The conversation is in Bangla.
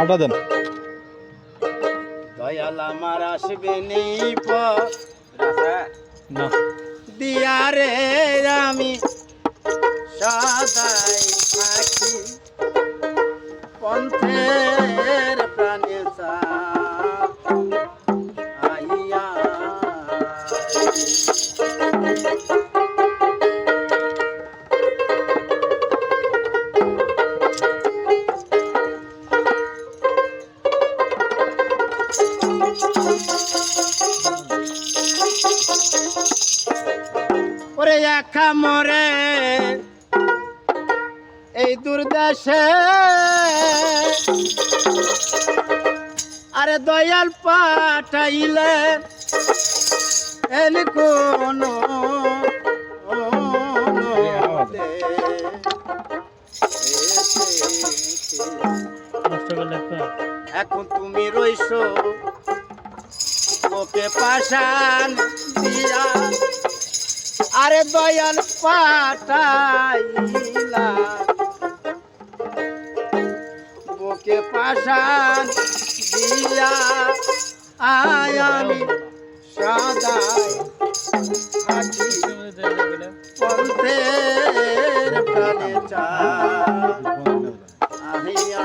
আটা দেন। দয়াল আমার আসবে নেই পর না। দিয়া আমি সদাই একা মরে। এই দুর্দশে আরে দয়াল পাঠাইলে এন কোন এখন তুমি রইছো ওকে পাশান দিয়া। আরে দয়াল পাঠাইলা। বুকে পাশান দিয়া আয় আমি সদাই থাকি। পন্থের প্রাণে চা আহিয়া